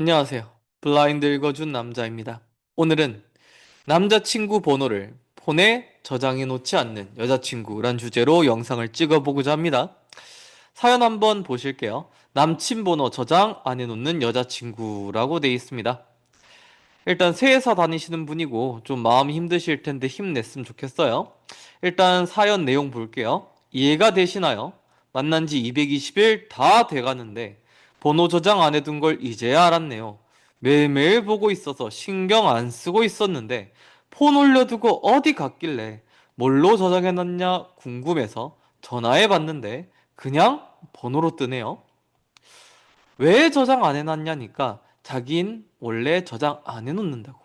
안녕하세요. 블라인드 읽어준 남자입니다. 오늘은 남자친구 번호를 폰에 저장해 놓지 않는 여자친구란 주제로 영상을 찍어보고자 합니다. 사연 한번 보실게요. 남친 번호 저장 안 해놓는 여자친구라고 돼 있습니다. 일단 새 회사 다니시는 분이고 좀 마음이 힘드실 텐데 힘냈으면 좋겠어요. 일단 사연 내용 볼게요. 이해가 되시나요? 만난 지 220일 다 돼가는데 번호 저장 안 해둔 걸 이제야 알았네요. 매일매일 보고 있어서 신경 안 쓰고 있었는데 폰 올려두고 어디 갔길래 뭘로 저장해놨냐 궁금해서 전화해 봤는데 그냥 번호로 뜨네요. 왜 저장 안 해놨냐니까 자긴 원래 저장 안 해놓는다고.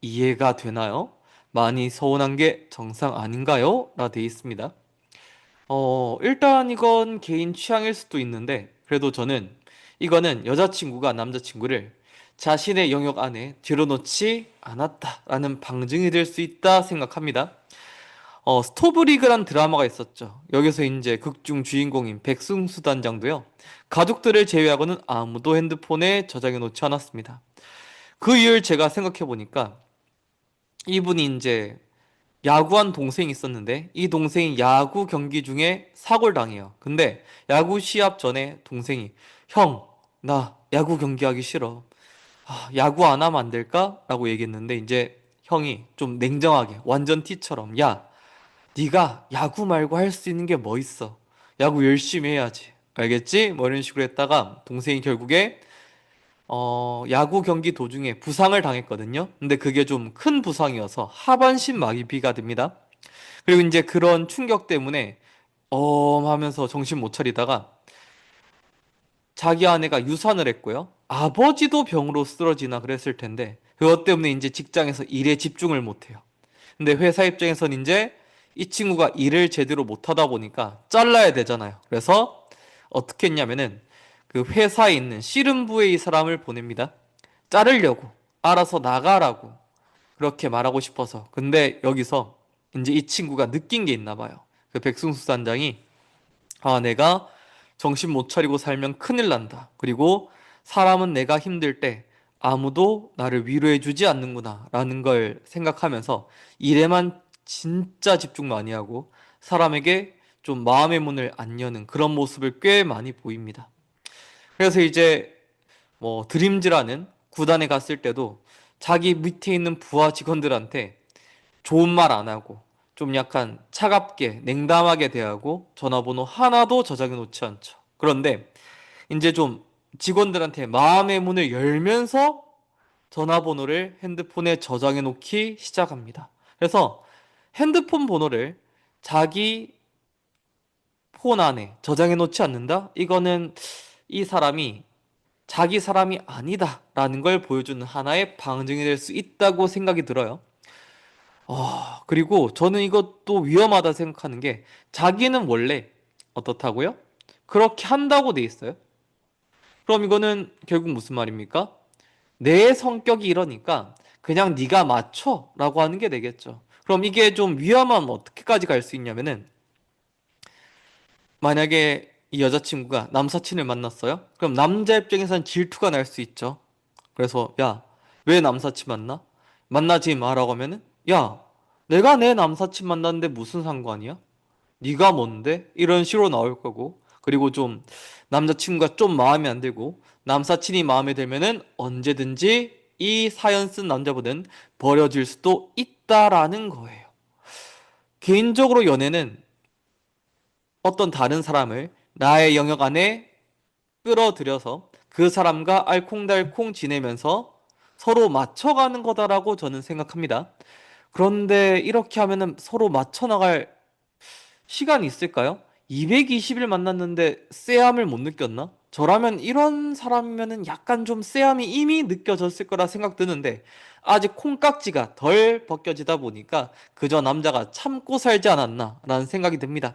이해가 되나요? 많이 서운한 게 정상 아닌가요? 라 돼 있습니다. 어, 일단 이건 개인 취향일 수도 있는데, 그래도 저는 이거는 여자친구가 남자친구를 자신의 영역 안에 들여놓지 않았다라는 방증이 될 수 있다 생각합니다. 어, 스토브리그란 드라마가 있었죠. 여기서 이제 극중 주인공인 백승수 단장도요. 가족들을 제외하고는 아무도 핸드폰에 저장해 놓지 않았습니다. 그 이유를 제가 생각해 보니까 이분이 이제 야구한 동생이 있었는데 이 동생이 야구 경기 중에 사고를 당해요. 근데 야구 시합 전에 동생이 형, 나 야구 경기하기 싫어. 아, 야구 안 하면 안 될까? 라고 얘기했는데 이제 형이 좀 냉정하게 완전 티처럼 야, 네가 야구 말고 할 수 있는 게 뭐 있어? 야구 열심히 해야지. 알겠지? 뭐 이런 식으로 했다가 동생이 결국에 어, 야구 경기 도중에 부상을 당했거든요. 근데 그게 좀 큰 부상이어서 하반신 마비가 됩니다. 그리고 이제 그런 충격 때문에 엄 하면서 정신 못 차리다가 자기 아내가 유산을 했고요. 아버지도 병으로 쓰러지나 그랬을 텐데 그것 때문에 이제 직장에서 일에 집중을 못 해요. 근데 회사 입장에서는 이제 이 친구가 일을 제대로 못 하다 보니까 잘라야 되잖아요. 그래서 어떻게 했냐면은 그 회사에 있는 씨름부에 이 사람을 보냅니다. 자르려고 알아서 나가라고 그렇게 말하고 싶어서. 근데 여기서 이제 이 친구가 느낀 게 있나 봐요. 그 백승수 단장이 아 내가 정신 못 차리고 살면 큰일 난다. 그리고 사람은 내가 힘들 때 아무도 나를 위로해 주지 않는구나 라는 걸 생각하면서 일에만 진짜 집중 많이 하고 사람에게 좀 마음의 문을 안 여는 그런 모습을 꽤 많이 보입니다. 그래서 이제 뭐 드림즈라는 구단에 갔을 때도 자기 밑에 있는 부하 직원들한테 좋은 말 안 하고 좀 약간 차갑게 냉담하게 대하고 전화번호 하나도 저장해 놓지 않죠. 그런데 이제 좀 직원들한테 마음의 문을 열면서 전화번호를 핸드폰에 저장해 놓기 시작합니다. 그래서 핸드폰 번호를 자기 폰 안에 저장해 놓지 않는다? 이거는 이 사람이 자기 사람이 아니다라는 걸 보여주는 하나의 방증이 될 수 있다고 생각이 들어요. 아, 그리고 저는 이것도 위험하다 생각하는 게 자기는 원래 어떻다고요? 그렇게 한다고 돼 있어요. 그럼 이거는 결국 무슨 말입니까? 내 성격이 이러니까 그냥 네가 맞춰라고 하는 게 되겠죠. 그럼 이게 좀 위험하면 어떻게까지 갈 수 있냐면은 만약에 이 여자친구가 남사친을 만났어요? 그럼 남자 입장에선 질투가 날 수 있죠. 그래서 야, 왜 남사친 만나? 만나지 마라고 하면은 야, 내가 내 남사친 만났는데 무슨 상관이야? 네가 뭔데? 이런 식으로 나올 거고 그리고 좀 남자친구가 좀 마음에 안 들고 남사친이 마음에 들면은 언제든지 이 사연 쓴 남자분은 버려질 수도 있다라는 거예요. 개인적으로 연애는 어떤 다른 사람을 나의 영역 안에 끌어들여서 그 사람과 알콩달콩 지내면서 서로 맞춰가는 거다라고 저는 생각합니다. 그런데 이렇게 하면은 서로 맞춰 나갈 시간이 있을까요? 220일 만났는데 쎄함을 못 느꼈나? 저라면 이런 사람이면은 약간 좀 쎄함이 이미 느껴졌을 거라 생각 드는데 아직 콩깍지가 덜 벗겨지다 보니까 그저 남자가 참고 살지 않았나 라는 생각이 듭니다.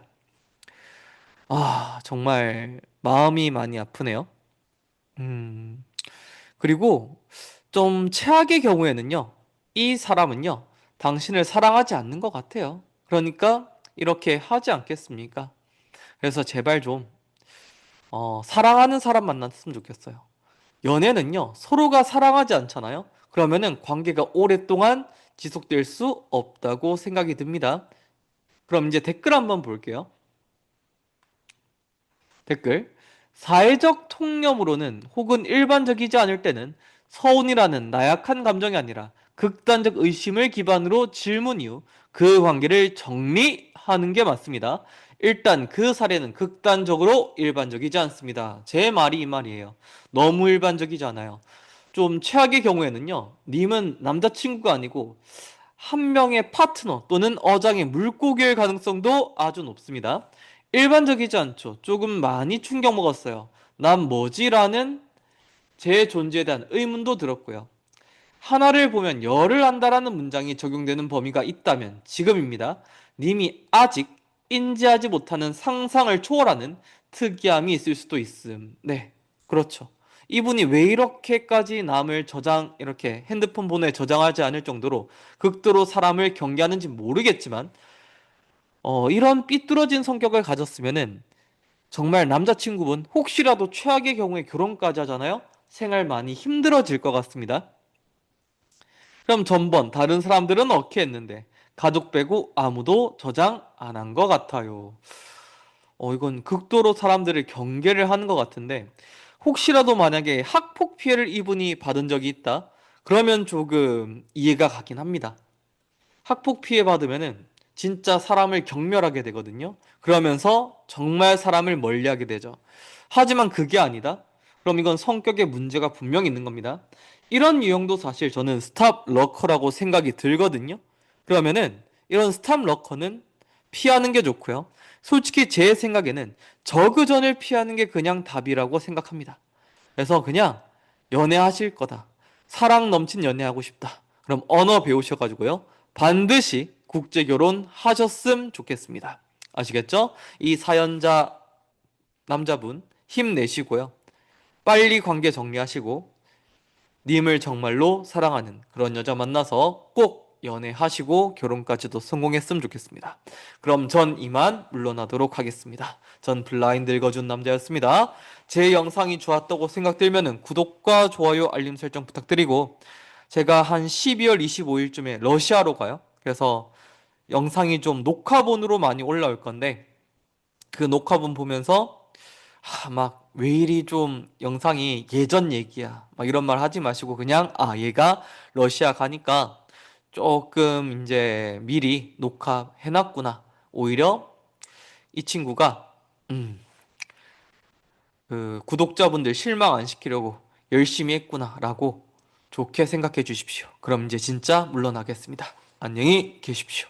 아, 정말 마음이 많이 아프네요. 음, 그리고 좀 최악의 경우에는요, 이 사람은요, 당신을 사랑하지 않는 것 같아요. 그러니까 이렇게 하지 않겠습니까? 그래서 제발 좀, 어, 사랑하는 사람 만났으면 좋겠어요. 연애는요, 서로가 사랑하지 않잖아요? 그러면은 관계가 오랫동안 지속될 수 없다고 생각이 듭니다. 그럼 이제 댓글 한번 볼게요. 댓글. 사회적 통념으로는 혹은 일반적이지 않을 때는 서운이라는 나약한 감정이 아니라 극단적 의심을 기반으로 질문 이후 그 관계를 정리하는 게 맞습니다. 일단 그 사례는 극단적으로 일반적이지 않습니다. 제 말이 이 말이에요. 너무 일반적이지 않아요. 좀 최악의 경우에는요, 님은 남자친구가 아니고 한 명의 파트너 또는 어장의 물고기일 가능성도 아주 높습니다. 일반적이지 않죠. 조금 많이 충격 먹었어요. 난 뭐지라는 제 존재에 대한 의문도 들었고요. 하나를 보면 열을 안다라는 문장이 적용되는 범위가 있다면 지금입니다. 님이 아직 인지하지 못하는 상상을 초월하는 특이함이 있을 수도 있음. 네, 그렇죠. 이분이 왜 이렇게까지 남을 저장, 이렇게 핸드폰 번호에 저장하지 않을 정도로 극도로 사람을 경계하는지 모르겠지만, 어, 이런 삐뚤어진 성격을 가졌으면은 정말 남자친구분 혹시라도 최악의 경우에 결혼까지 하잖아요? 생활 많이 힘들어질 것 같습니다. 그럼 전번 다른 사람들은 어떻게 했는데 가족 빼고 아무도 저장 안 한 것 같아요. 어, 이건 극도로 사람들을 경계를 하는 것 같은데 혹시라도 만약에 학폭 피해를 이분이 받은 적이 있다? 그러면 조금 이해가 가긴 합니다. 학폭 피해 받으면은 진짜 사람을 경멸하게 되거든요. 그러면서 정말 사람을 멀리하게 되죠. 하지만 그게 아니다. 그럼 이건 성격의 문제가 분명히 있는 겁니다. 이런 유형도 사실 저는 스탑 러커라고 생각이 들거든요. 그러면은 이런 스탑 러커는 피하는 게 좋고요. 솔직히 제 생각에는 저그전을 피하는 게 그냥 답이라고 생각합니다. 그래서 그냥 연애하실 거다. 사랑 넘친 연애하고 싶다. 그럼 언어 배우셔가지고요. 반드시 국제 결혼 하셨음 좋겠습니다. 아시겠죠? 이 사연자 남자분 힘내시고요. 빨리 관계 정리하시고 님을 정말로 사랑하는 그런 여자 만나서 꼭 연애하시고 결혼까지도 성공했으면 좋겠습니다. 그럼 전 이만 물러나도록 하겠습니다. 전 블라인드 읽어준 남자였습니다. 제 영상이 좋았다고 생각들면 구독과 좋아요, 알림 설정 부탁드리고 제가 한 12월 25일쯤에 러시아로 가요. 그래서 영상이 좀 녹화본으로 많이 올라올 건데 그 녹화본 보면서 아, 막 왜 이리 좀 영상이 예전 얘기야. 막 이런 말 하지 마시고 그냥 아, 얘가 러시아 가니까 조금 이제 미리 녹화해 놨구나. 오히려 이 친구가 음, 그 구독자분들 실망 안 시키려고 열심히 했구나 라고 좋게 생각해 주십시오. 그럼 이제 진짜 물러나겠습니다. 안녕히 계십시오.